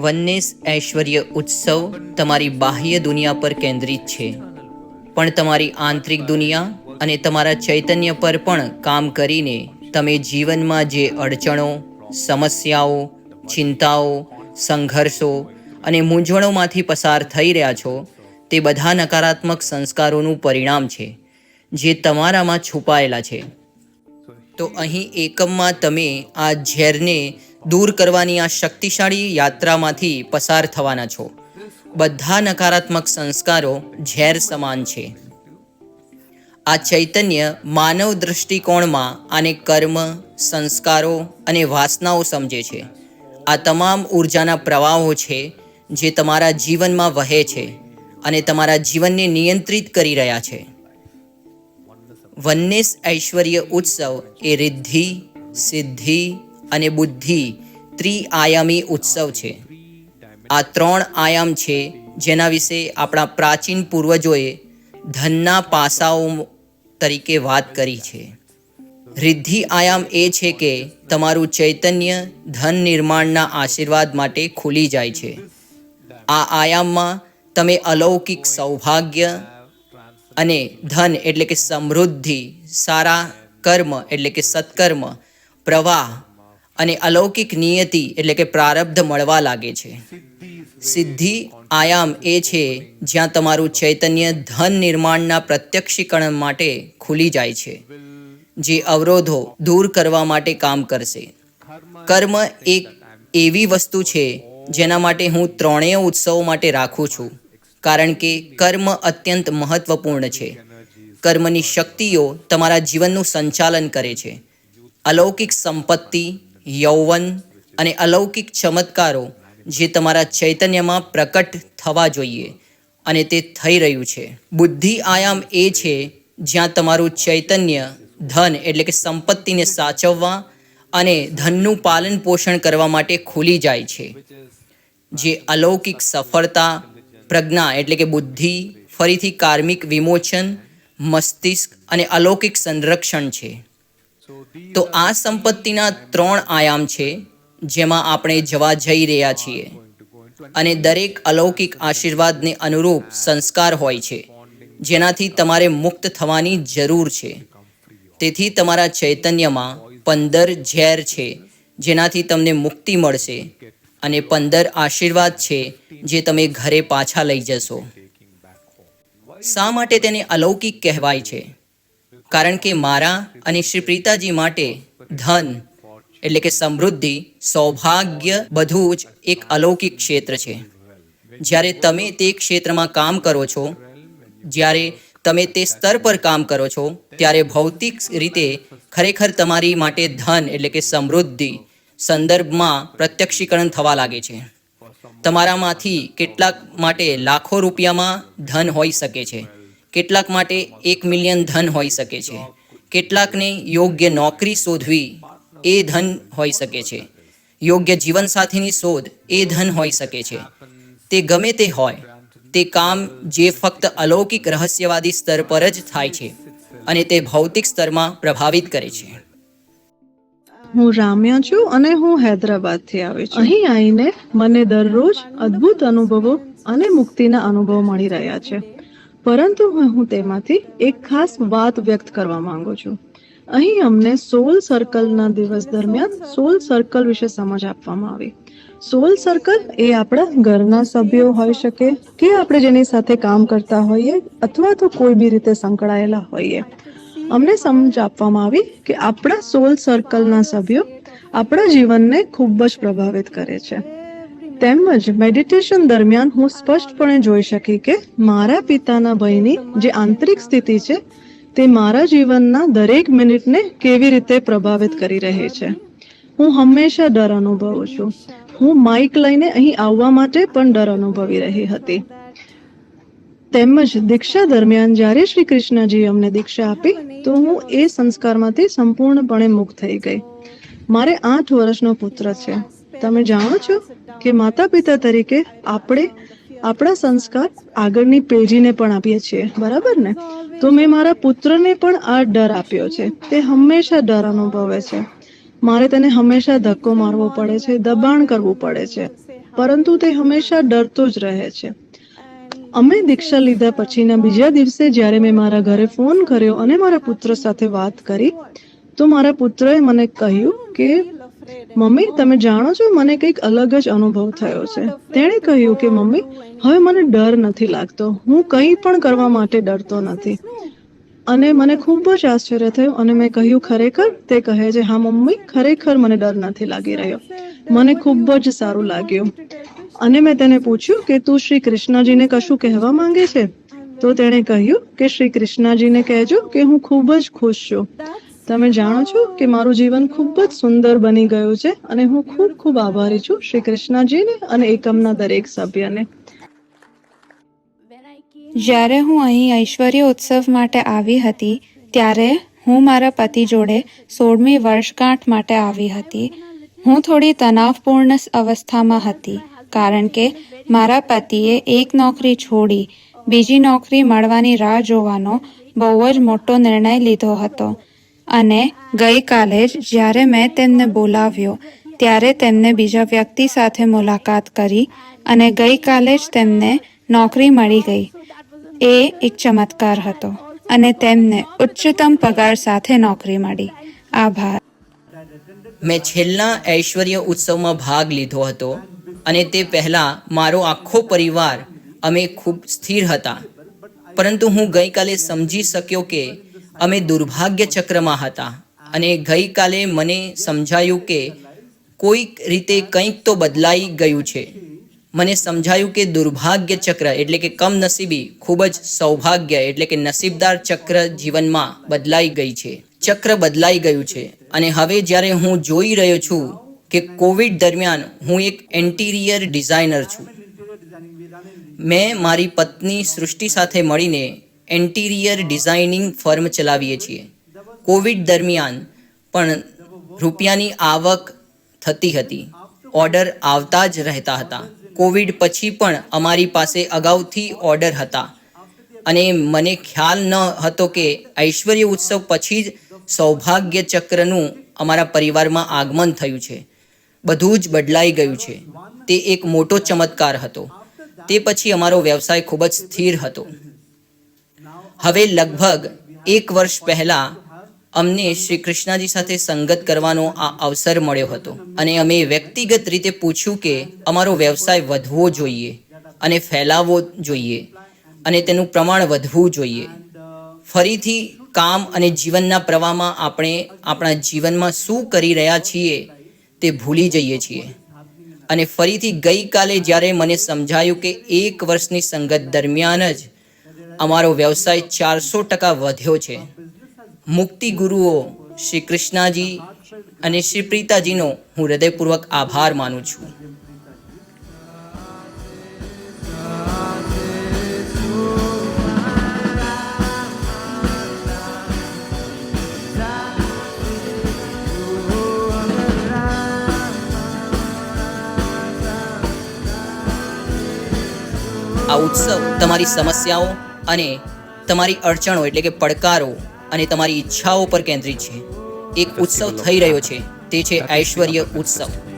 વનનેસ ઐશ્વર્ય ઉત્સવ તમારી બાહ્ય દુનિયા પર કેન્દ્રિત છે. પણ તમારી આંતરિક દુનિયા અને તમારા ચૈતન્ય પર પણ કામ કરીને તમે જીવનમાં જે અડચણો, સમસ્યાઓ, ચિંતાઓ, સંઘર્ષો અને મૂંઝવણોમાંથી પસાર થઈ રહ્યા છો, તે બધા નકારાત્મક સંસ્કારોનું પરિણામ છે, જે તમારામાં છુપાયેલા છે. તો અહીં એકમમાં તમે આ ઝેરને દૂર કરવાની આ શક્તિશાળી યાત્રામાંથી પસાર થવાના છો. બધા નકારાત્મક સંસ્કારો ઝેર સમાન છે. આ ચૈતન્ય માનવ દૃષ્ટિકોણમાં આને કર્મ, સંસ્કારો અને વાસનાઓ સમજે છે. આ તમામ ઉર્જાના પ્રવાહો છે જે તમારા જીવનમાં વહે છે અને તમારા જીવનને નિયંત્રિત કરી રહ્યા છે. વનનેસ ઐશ્વર્ય ઉત્સવ એ રિદ્ધિ, સિદ્ધિ અને બુદ્ધિ ત્રિઆયામી ઉત્સવ છે. આ ત્રણ આયામ છે જેના વિશે આપણા પ્રાચીન પૂર્વજોએ ધનના પાસાઓ તરીકે વાત કરી છે. રિદ્ધિ આયામ એ છે કે તમારું ચૈતન્ય ધન નિર્માણના આશીર્વાદ માટે ખુલી જાય છે. આ આયામમાં તમે અલૌકિક સૌભાગ્ય અને ધન એટલે કે સમૃદ્ધિ, સારા કર્મ એટલે કે સત્કર્મ, પ્રવાહ અને અલૌકિક નિયતિ એટલે કે પ્રારબ્ધ મળવા લાગે છે. સિદ્ધિ આયામ એ છે જ્યાં તમારું ચૈતન્ય ધન નિર્માણના પ્રત્યક્ષીકરણ માટે ખુલી જાય છે, જે અવરોધો દૂર કરવા માટે કામ કરશે. કર્મ એક એવી વસ્તુ છે જેના માટે હું ત્રણેય ઉત્સવો માટે રાખું છું, કારણ કે કર્મ અત્યંત મહત્વપૂર્ણ છે. કર્મની શક્તિઓ તમારા જીવનનું સંચાલન કરે છે. અલૌકિક સંપત્તિ યૌવન અને અલૌકિક ચમત્કારો જે તમારા ચૈતન્યમાં પ્રકટ થવા જોઈએ અને તે થઈ રહ્યું છે. બુદ્ધિ આયામ એ છે જ્યાં તમારું ચૈતન્ય ધન એટલે કે સંપત્તિને સાચવવા અને ધનનું પાલન પોષણ કરવા માટે ખુલી જાય છે. જે અલૌકિક સફળતા, પ્રજ્ઞા એટલે કે બુદ્ધિ, ફરીથી કાર્મિક વિમોચન, મસ્તિષ્ક અને અલૌકિક સંરક્ષણ છે. તો આ સંપત્તિના ત્રણ આયામ છે, જેમાં આપણે જવા જઈ રહ્યા છીએ. અને દરેક અલૌકિક આશીર્વાદને અનુરૂપ સંસ્કાર હોય છે, જેનાથી તમારે મુક્ત થવાની જરૂર છે. તેથી તમારા ચૈતન્યમાં પંદર ઝેર છે, જેનાથી તમને મુક્તિ મળશે અને પંદર આશીર્વાદ છે, જે તમે ઘરે પાછા લઈ જશો. શા માટે તેને અલૌકિક કહેવાય છે? કારણ કે મારા અને શ્રી પ્રીતાજી માટે ધન એટલે કે સમૃદ્ધિ, સૌભાગ્ય બધું જ એક અલૌકિક ક્ષેત્ર છે. જ્યારે તમે તે ક્ષેત્રમાં કામ કરો છો, જ્યારે તમે તે સ્તર પર કામ કરો છો, ત્યારે ભૌતિક રીતે ખરેખર તમારી માટે ધન એટલે કે સમૃદ્ધિ સંદર્ભમાં પ્રત્યક્ષીકરણ થવા લાગે છે. તમારામાંથી કેટલાક માટે લાખો રૂપિયામાં ધન હોઈ શકે છે. કેટલાક માટે એક મિલિયન ધન હોઈ શકે છે. કેટલાકને યોગ્ય નોકરી શોધવી એ ધન હોઈ શકે છે. યોગ્ય જીવનસાથીની શોધ એ ધન હોઈ શકે છે. તે ગમે તે હોય, તે કામ જે ફક્ત અલૌકિક રહસ્યવાદી સ્તર પર જ થાય છે અને તે ભૌતિક સ્તરમાં પ્રભાવિત કરે છે. હું રામ્યા છું અને હું હૈદરાબાદથી આવી છું. અહીં આવીને મને દરરોજ અદ્ભુત અનુભવો અને મુક્તિના અનુભવો મળી રહ્યા છે. પરંતુ હું તેમાંથી એક ખાસ વાત વ્યક્ત કરવા માંગુ છું. અહીં અમને સોલ સર્કલના દિવસ દરમિયાન સોલ સર્કલ વિશે સમજ આપવામાં આવી. સોલ સર્કલ એ આપણા ઘરના સભ્યો હોઈ શકે કે આપણે જેની સાથે કામ કરતા હોઈએ અથવા તો કોઈ બી રીતે સંકળાયેલા હોઈએ. અમને સમજ આપવામાં આવી કે આપણા સોલ સર્કલના સભ્યો આપણા જીવનને ખૂબ જ પ્રભાવિત કરે છે. તેમજ મેડિટેશન દરમિયાન હું સ્પષ્ટપણે જોઈ શકી કે મારા પિતાના ભયની જે આંતરિક સ્થિતિ છે, તે મારા જીવનના દરેક મિનિટને કેવી રીતે પ્રભાવિત કરી રહી છે. હું હંમેશા ડર અનુભવું છું. હું માઇક લઈને અહીં આવવા માટે પણ ડર અનુભવી રહી હતી. તેમજ દીક્ષા દરમિયાન જ્યારે શ્રી કૃષ્ણજી અમને દીક્ષા આપી, તો હું એ સંસ્કારમાંથી સંપૂર્ણપણે મુક્ત થઈ ગઈ. મારે આઠ વર્ષનો પુત્ર છે. તમે જાણો છો કે માતા પિતા તરીકે આપણે આપણા સંસ્કાર આગળની પેઢીને પણ આપીએ છીએ. બરાબર ને? તો મેં મારા પુત્રને પણ આ ડર આપ્યો છે. તે હંમેશા ડર અનુભવે છે. મારે તેને હંમેશા ધક્કો મારવો પડે છે, દબાણ કરવું પડે છે. પરંતુ તે હંમેશા ડરતો જ રહે છે. અમે દીક્ષા લીધા પછીના બીજા દિવસે જ્યારે મેં મારા ઘરે ફોન કર્યો અને મારા પુત્ર સાથે વાત કરી, તો મારા પુત્રએ મને કહ્યું કે મમ્મી, તમે જાણો છો, મને કંઈક અલગ જ અનુભવ થયો છે. તેણે કહ્યું કે, મમ્મી, હવે મને ડર નથી લાગતો. હું કંઈ પણ કરવા માટે ડરતો નથી. અને મને ખૂબ જ આશ્ચર્ય થયું અને મેં કહ્યું, ખરેખર? તે કહે છે, હા, મમ્મી, ખરેખર મને ડર નથી લાગી રહ્યો. મને ખૂબ જ સારું લાગ્યું. અને મેં તેને પૂછ્યું કે, તું શ્રી કૃષ્ણજીને કશું કહેવા માંગે છે? તો તેણે કહ્યું કે, શ્રી કૃષ્ણજીને કહેજો કે હું ખૂબ જ ખુશ છું. તમે જાણો છો કે મારું જીવન ખૂબ જ સુંદર બની ગયું છે અને હું ખૂબ ખૂબ આભારી છું શ્રી કૃષ્ણજીને અને એકમના દરેક સભ્યને. જ્યારે હું અહીં ઐશ્વર્ય ઉત્સવ માટે આવી હતી, ત્યારે હું મારા પતિ જોડે સોળમી વર્ષગાંઠ માટે આવી હતી. હું થોડી તણાવપૂર્ણ અવસ્થામાં હતી, કારણ કે મારા પતિએ એક નોકરી છોડી, બીજી નોકરી મળવાની રાહ જોવાનો બહુ જ મોટો નિર્ણય લીધો હતો. અને ગઈકાલે જ જ્યારે મેં તેમને બોલાવ્યો, ત્યારે તેમને બીજા વ્યક્તિ સાથે મુલાકાત કરી અને ગઈકાલે જ તેમને નોકરી મળી ગઈ. એ એક ચમત્કાર હતો અને તેમને ઉચ્ચતમ પગાર સાથે નોકરી મળી. આભાર. મેં છેલ્લા ઐશ્વર્ય ઉત્સવમાં ભાગ લીધો હતો અને તે પહેલાં મારો આખો પરિવાર અમે ખૂબ સ્થિર હતા. પરંતુ હું ગઈકાલે સમજી શક્યો કે અમે દુર્ભાગ્ય ચક્રમાં હતા. અને ગઈકાલે મને સમજાયું કે કોઈક રીતે કંઈક તો બદલાઈ ગયું છે. મને સમજાયું કે દુર્ભાગ્ય ચક્ર એટલે કે કમનસીબી ખૂબ જ સૌભાગ્ય એટલે કે નસીબદાર ચક્ર જીવનમાં બદલાઈ ગઈ છે. ચક્ર બદલાઈ ગયું છે. અને હવે જ્યારે હું જોઈ રહ્યો છું કે કોવિડ દરમિયાન હું એક એન્ટિરિયર ડિઝાઇનર છું. મેં મારી પત્ની સૃષ્ટિ સાથે મળીને એન્ટિરિયર ડિઝાઇનિંગ ફર્મ ચલાવીએ છીએ. કોવિડ દરમિયાન પણ રૂપિયાની આવક થતી હતી. ઓર્ડર આવતા જ રહેતા હતા. કોવિડ પછી પણ અમારી પાસે અગાઉથી ઓર્ડર હતા. અને મને ખ્યાલ ન હતો કે ઐશ્વર્ય ઉત્સવ પછી જ સૌભાગ્ય ચક્રનું અમારા પરિવારમાં આગમન થયું છે. બધું જ બદલાઈ ગયું છે. તે એક મોટો ચમત્કાર હતો. તે પછી અમારો વ્યવસાય ખૂબ જ સ્થિર હતો. હવે લગભગ એક વર્ષ પહેલા અમને શ્રી કૃષ્ણજી સાથે સંગત કરવાનો આ અવસર મળ્યો હતો. અને અમે વ્યક્તિગત રીતે પૂછ્યું કે અમારો વ્યવસાય વધવો જોઈએ અને ફેલાવવો જોઈએ અને તેનું પ્રમાણ વધવું જોઈએ. ફરીથી કામ અને જીવનના પ્રવાહમાં આપણે આપણા જીવનમાં શું કરી રહ્યા છીએ તે ભૂલી જઈએ છીએ. અને ફરીથી ગઈકાલે જ્યારે મને સમજાયું કે એક વર્ષની સંગત દરમિયાન જ અમારો વ્યવસાય ચારસો ટકા વધ્યો છે. મુક્તિ ગુરુઓ શ્રી કૃષ્ણાજી અને શ્રી પ્રીતાજીનો હું હૃદયપૂર્વક આભાર માનું છું. આ ઉત્સવ તમારી સમસ્યાઓ અને તમારી અડચણો એટલે કે પડકારો અને તમારી ઈચ્છાઓ પર કેન્દ્રિત છે. એક ઉત્સવ થઈ રહ્યો છે. તે છે. ઐશ્વર્ય ઉત્સવ.